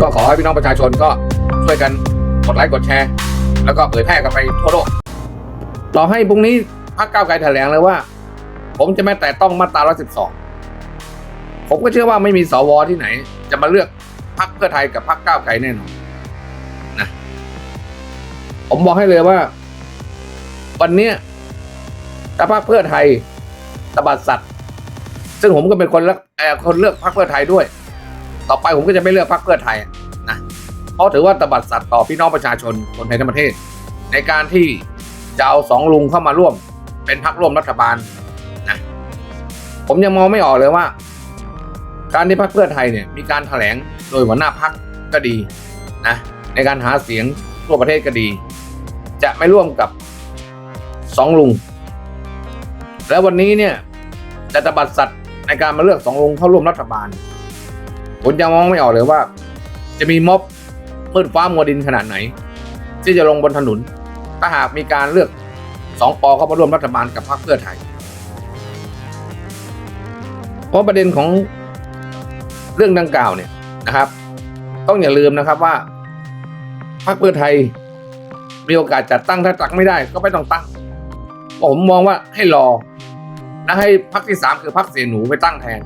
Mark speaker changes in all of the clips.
Speaker 1: ก็ขอให้พี่น้องประชาชนก็ช่วยกันกดไลค์กดแชร์ แล้วก็เผยแพร่กันไปทั่วโลกต่อให้พรุ่งนี้พรรคก้าวไกลแถลงเลยว่า ผมจะไม่แตะต้องมาตรา112 ผมก็เชื่อว่าไม่มีสวที่ไหน จะมาเลือกพรรคเพื่อไทยกับพรรคก้าวไกลแน่นอนนะผมบอกให้เลยว่า วันนี้ถ้าพรรคเพื่อไทยตบัดสัตว์ ซึ่งผมก็เป็นคนเลือกคนเลือกพรรคเพื่อไทยด้วย ต่อไปผมก็จะไม่เลือกพรรคเพื่อไทยนะเพราะถือว่าตบัดสัตว์ต่อพี่น้องประชาชนคนไทยทั้งประเทศ ในการที่จะเอาสองลุงเข้ามาร่วม เป็นพรรคร่วมรัฐบาลนะผมยังมองไม่ออกเลยว่า การที่พรรคเพื่อไทยเนี่ยมีการแถลงโดยหัวหน้าพรรคก็ดีนะในการหาเสียงทั่วประเทศก็ดี จะไม่ร่วมกับสองลุง แล้ววันนี้เนี่ยจะตบัดสัตว์ในการมาเลือกสองลุงเข้าร่วมรัฐบาล ผมยังมองไม่ออกเลยว่า จะมีม็อบมืดฟ้ามัวดินขนาดไหน ที่จะลงบนถนน ถ้าหากมีการเลือกสองปอเข้ามาร่วมรัฐบาลกับพรรคเพื่อไทย เพราะประเด็นของเรื่องดังกล่าวเนี่ยนะครับ ต้องอย่าลืมนะครับว่าพรรคเพื่อไทยมีโอกาสจัดตั้งถ้าจัดไม่ได้ก็ไม่ต้องตั้ง ผมมองว่าให้รอและให้พรรคที่สามคือพรรคเสียหนูไปตั้งแทน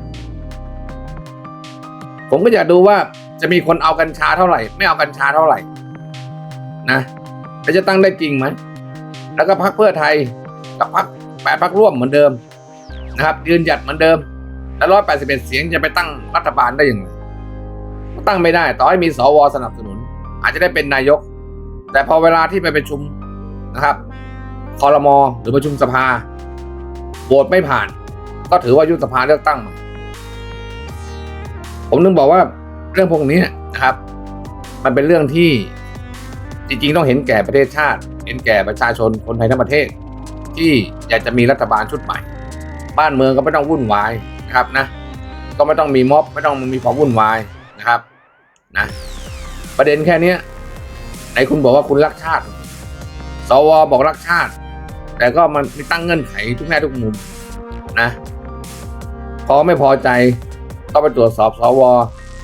Speaker 1: ผมก็อยากดูว่าจะมีคนเอากัญชาเท่าไหร่ ไม่เอากัญชาเท่าไหร่ นะแล้วจะตั้งได้จริงไหมแล้วก็พรรคเพื่อไทยกับพรรคแปดพรรคร่วมเหมือนเดิมนะครับ ยืนหยัดเหมือนเดิม แล้วร้อยแปดสิบเอ็ดเสียงจะไปตั้งรัฐบาลได้ยังไงก็ตั้งไม่ได้ ต่อให้มีสวสนับสนุน อาจจะได้เป็นนายก แต่พอเวลาที่ไปประชุมนะครับคอรมอหรือประชุมสภาโหวตไม่ผ่าน ก็ถือว่ายุบสภาเลือกตั้งใหม่ ผมนึงบอกว่าเรื่องพวกนี้นะครับ มันเป็นเรื่องที่จริงๆต้องเห็นแก่ประเทศชาติ เห็นแก่ประชาชนคนไทยทั้งประเทศ ที่อยากจะมีรัฐบาลชุดใหม่ บ้านเมืองก็ไม่ต้องวุ่นวายนะครับนะ ก็ไม่ต้องมีม็อบไม่ต้องมีความวุ่นวายนะครับนะประเด็นแค่เนี้ยไหนคุณบอกว่าคุณรักชาติ สวบอกรักชาติ แต่ก็มันมีตั้งเงื่อนไขทุกแง่ทุกมุมนะพอไม่พอใจ ก็ไปตรวจสอบสว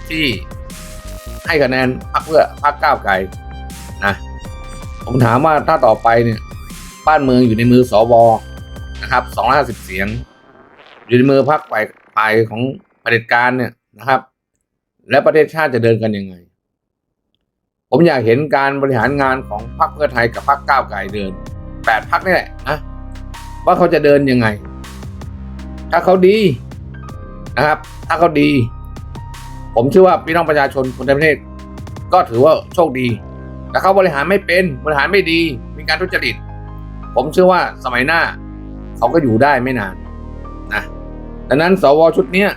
Speaker 1: ที่ให้คะแนนพรรคเพื่อพรรคก้าวไกลนะผมถามว่าถ้าต่อไปเนี่ย บ้านเมืองอยู่ในมือสวนะครับ250เสียง อยู่ในมือพรรคฝ่ายฝ่ายของเผด็จการเนี่ยนะครับ และประเทศชาติจะเดินกันยังไง ผมอยากเห็นการบริหารงานของพรรคเพื่อไทยกับพรรคก้าวไกลเดินแปดพรรคนี่แหละนะว่าเขาจะเดินยังไง ถ้าเขาดี นะครับ ถ้าเขาดี ผมเชื่อว่าพี่น้องประชาชนคนในประเทศ ก็ถือว่าโชคดีแต่เขาบริหารไม่เป็นบริหารไม่ดี มีการทุจริต ผมเชื่อว่าสมัยหน้า เขาก็อยู่ได้ไม่นานนะดังนั้นสวชุดเนี้ย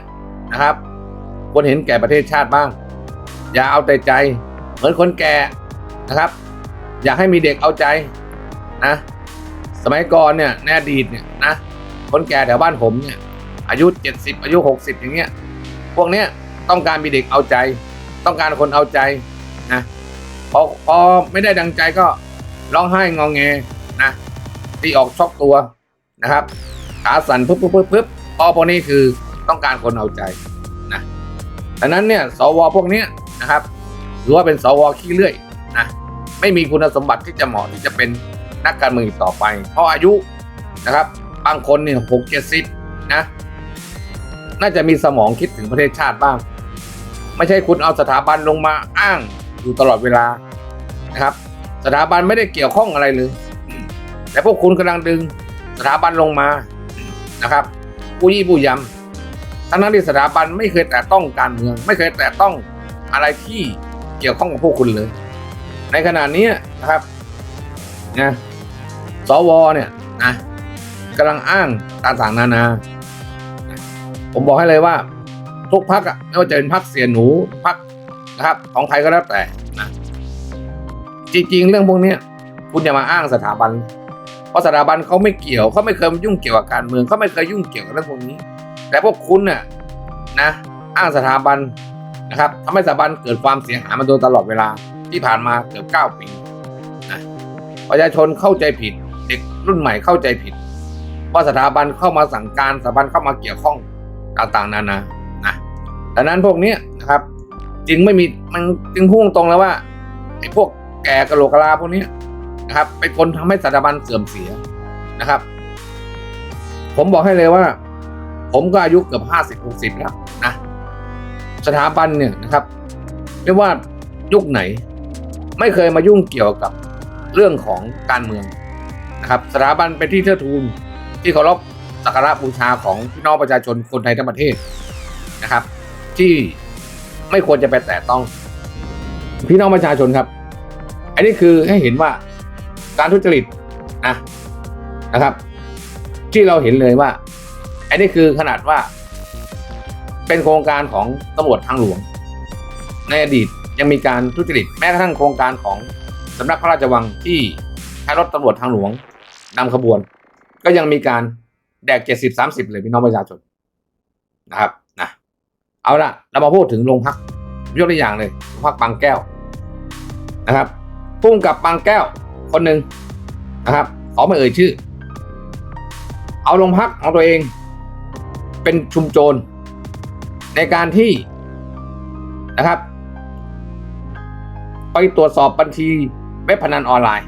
Speaker 1: นะครับควรเห็นแก่ประเทศชาติบ้าง อย่าเอาแต่ใจ เหมือนคนแก่นะครับ อยากให้มีเด็กเอาใจนะ สมัยก่อนเนี่ยในอดีตเนี่ยนะคนแก่แถวบ้านผมเนี่ย อายุเจ็ดสิบอายุหกสิบอย่างเงี้ย พวกเนี้ยต้องการมีเด็กเอาใจ ต้องการคนเอาใจนะพอพอไม่ได้ดังใจก็ร้องไห้งองแงนะตีออกชอกตัวนะครับขาสั่นปึ๊บปึ๊บปึ๊บปึ๊บพอพวกนี้คือต้องการคนเอาใจนะดังนั้นเนี่ยสวพวกเนี้ยนะครับถือว่าเป็นสวขี้เลื่อยนะไม่มีคุณสมบัติที่จะเหมาะที่จะเป็นนักการเมืองต่อไป เพราะอายุนะครับ บางคนเนี่ยหกเจ็ดสิบนะ น่าจะมีสมองคิดถึงประเทศชาติบ้าง ไม่ใช่คุณเอาสถาบันลงมาอ้างอยู่ตลอดเวลานะครับ สถาบันไม่ได้เกี่ยวข้องอะไรเลยแต่พวกคุณกำลังดึงสถาบันลงมานะครับผู้ยี่ผู้ยำทั้งนั้นที่สถาบันไม่เคยแตะต้องการเมือง ไม่เคยแตะต้องอะไรที่เกี่ยวข้องกับพวกคุณเลย ในขณะนี้นะครับนะสวเนี่ยนะกำลังอ้างต่างๆนานา ผมบอกให้เลยว่า ทุกพักอะไม่ว่าจะเป็นพักเสียหนูพักนะครับ ของใครก็แล้วแต่นะจริงๆ เรื่องพวกนี้คุณอย่ามาอ้างสถาบัน เพราะสถาบันเขาไม่เกี่ยวเขาไม่เคยยุ่งเกี่ยวกับการเมืองเขาไม่เคยยุ่งเกี่ยวกับเรื่องพวกนี้ แต่พวกคุณน่ะนะ อ้างสถาบันนะครับทำให้สถาบันเกิดความเสียหายมาโดยตลอดเวลาที่ผ่านมาเกือบเก้าปีนะประชาชนเข้าใจผิด เด็กรุ่นใหม่เข้าใจผิดว่าสถาบันเข้ามาสั่งการสถาบันเข้ามาเกี่ยวข้อง ต่างๆนานานะดังนั้นพวกนี้นะครับ จึงไม่มีมันจึงพุ่งตรงแล้วว่าไอ้พวกแก่กะโหลกกะลาพวกนี้นะครับ เป็นคนทำให้สถาบันเสื่อมเสียนะครับ ผมบอกให้เลยว่า ผมก็อายุเกือบห้าสิบหกสิบแล้วนะสถาบันเนี่ยนะครับไม่ว่ายุคไหน ไม่เคยมายุ่งเกี่ยวกับเรื่องของการเมืองนะครับ สถาบันเป็นที่เทิดทูนที่เคารพ สักการะบูชาของพี่น้องประชาชนคนไทยทั้งประเทศนะครับ ที่ไม่ควรจะไปแตะต้อง พี่น้องประชาชนครับ อันนี้คือให้เห็นว่าการทุจริตนะนะครับ ที่เราเห็นเลยว่า อันนี้คือขนาดว่า เป็นโครงการของตำรวจทางหลวง ในอดีตยังมีการทุจริตแม้กระทั่งโครงการของสำนักพระราชวังที่ใช้รถตำรวจทางหลวงนำขบวน ก็ยังมีการ แดกเจ็ดสิบสามสิบเลยพี่น้องประชาชนนะครับนะเอาละเรามาพูดถึงโรงพักยกตัวอย่างเลยโรงพักบางแก้วนะครับพุ่งกับบางแก้วคนหนึ่งนะครับขอไม่เอ่ยชื่อ เอาโรงพักของตัวเอง เป็นชุมโจรในการที่นะครับ ไปตรวจสอบบัญชีเว็บพนันออนไลน์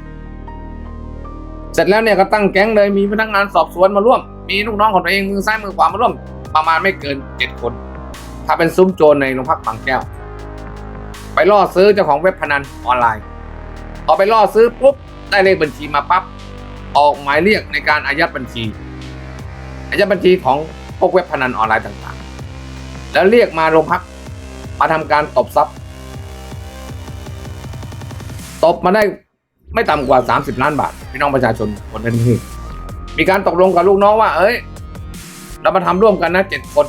Speaker 1: เสร็จแล้วเนี่ยก็ตั้งแก๊งเลยมีพนักงานสอบสวนมาร่วม มีลูกน้องของตัวเองมือซ้ายมือขวามาร่วมประมาณไม่เกินเจ็ดคน ถ้าเป็นซุ้มโจรในโรงพักบางแก้ว ไปล่อซื้อเจ้าของเว็บพนันออนไลน์พอไปล่อซื้อปุ๊บได้เลขบัญชีมาปั๊บออกหมายเรียกในการอายัดบัญชี อายัดบัญชีของพวกเว็บพนันออนไลน์ต่างๆ แล้วเรียกมาโรงพักมาทำการตบทรัพย์ตบมาได้ไม่ต่ำกว่า 30 ล้านบาท พี่น้องประชาชนคนทั้งที่ มีการตกลงกับลูกน้องว่า เอ้ย เรามาทำร่วมกันนะเจ็ดคน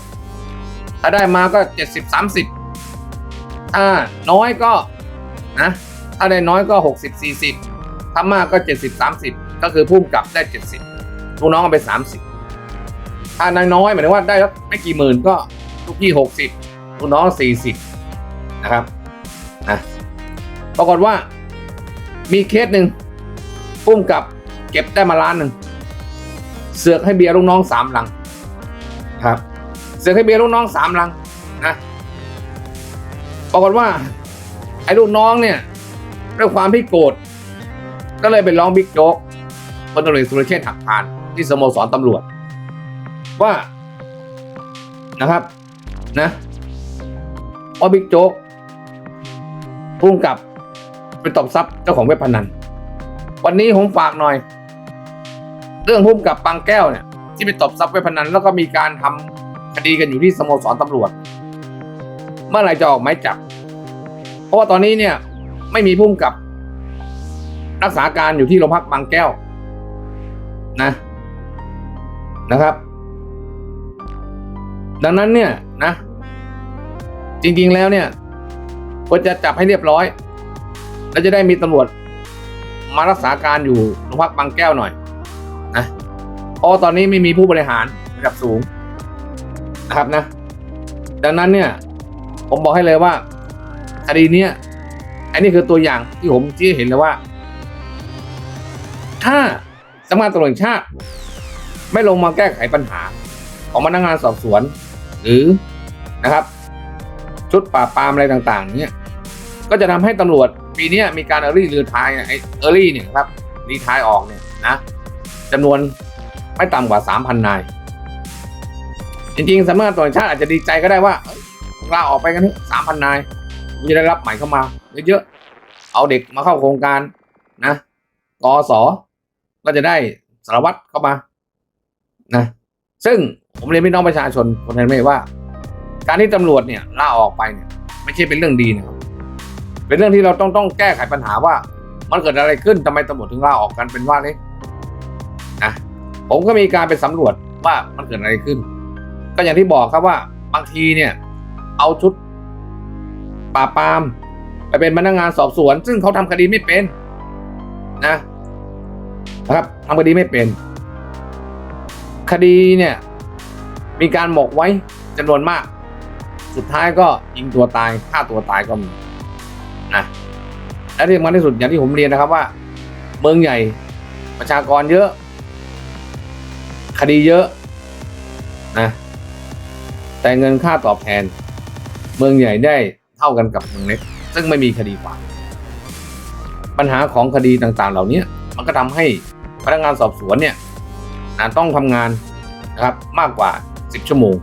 Speaker 1: ถ้าได้มาก็เจ็ดสิบสามสิบถ้าน้อยก็นะถ้าได้น้อยก็หกสิบสี่สิบถ้ามากก็เจ็ดสิบสามสิบก็คือพุ่มกลับได้เจ็ดสิบลูกน้องเอาไปสามสิบถ้าน้อยๆหมายถึงว่าได้ไม่กี่หมื่นก็ลูกพี่หกสิบลูกน้องสี่สิบนะครับนะปรากฏว่ามีเคสหนึ่งพุ่มกับเก็บได้มาล้านหนึ่ง เสือกให้เบียร์ลูกน้องสามลัง ครับ เสือกให้เบียร์ลูกน้องสามลังนะปรากฏว่า ไอ้ลูกน้องเนี่ยด้วยความที่โกรธก็เลยไปร้องบิ๊กโจ๊กพลตำรวจสุรเชษฐ์หักพานที่สโมสรตำรวจ ว่านะครับนะว่าบิ๊กโจ๊กพุ่งกับไปตบทรัพย์เจ้าของเว็บพนัน วันนี้ผมฝากหน่อย เรื่องพุ่มกับปังแก้วเนี่ย ที่ไปตบทรัพย์เว็บพนันแล้วก็มีการทำคดีกันอยู่ที่สโมสรตำรวจ เมื่อไหร่จะออกหมายจับ เพราะว่าตอนนี้เนี่ยไม่มีพุ่มกับรักษาการอยู่ที่โรงพักบางแก้ว นะนะครับ ดังนั้นเนี่ยนะ จริงๆแล้วเนี่ยควรจะจับให้เรียบร้อย แล้วจะได้มีตำรวจมารักษาการอยู่โรงพักบางแก้วหน่อย นะเพราะตอนนี้ไม่มีผู้บริหารระดับสูงนะครับนะ ดังนั้นเนี่ย ผมบอกให้เลยว่าคดีเนี้ยอันนี้คือตัวอย่างที่ผมที่เห็นเลยว่า ถ้าสำนักงานตำรวจชาติ ไม่ลงมาแก้ไขปัญหา ของพนักงานสอบสวน หรือนะครับ ชุดปราบปรามอะไรต่างๆ เนี่ยก็จะทำให้ตำรวจปีนี้มีการเออรี่เรือท้ายไอเออรี่เนี่ยครับรีทายออกเนี่ยนะ จำนวนไม่ต่ำกว่า 3,000 นาย จริงๆสำนักงานตำรวจแห่งชาติอาจจะดีใจก็ได้ว่าลาออกไปกันเถอะ3,000นายจะได้รับใหม่เข้ามาเยอะๆ เอาเด็กมาเข้าโครงการนะกอสอก็จะได้สารวัตรเข้ามานะซึ่งผมเรียนพี่น้องประชาชนคนไทยไม่ว่า การที่ตำรวจเนี่ยลาออกไปเนี่ย ไม่ใช่เป็นเรื่องดีนะครับเป็นเรื่องที่เราต้องต้องแก้ไขปัญหาว่า มันเกิดอะไรขึ้นทำไมตำรวจถึงลาออกกันเป็นว่าเล่นะ ผมก็มีการไปสำรวจว่ามันเกิดอะไรขึ้น ก็อย่างที่บอกครับว่าบางทีเนี่ย เอาชุดปราปาม ไปเป็นพนักงานสอบสวน ซึ่งเขาทำคดีไม่เป็นนะนะครับทำคดีไม่เป็น คดีเนี่ย มีการหมกไว้จำนวนมาก สุดท้ายก็ยิงตัวตายฆ่าตัวตายก็มีนะและที่สำคัญที่สุดอย่างที่ผมเรียนนะครับว่า เมืองใหญ่ประชากรเยอะ คดีเยอะนะแต่เงินค่าตอบแทน เมืองใหญ่ได้เท่ากันกับเมืองเล็กซึ่งไม่มีคดีความปัญหาของคดีต่างๆ เหล่านี้มันก็ทำให้พนักงานสอบสวนเนี่ยต้องทำงานนะครับมากกว่า 10 ชั่วโมง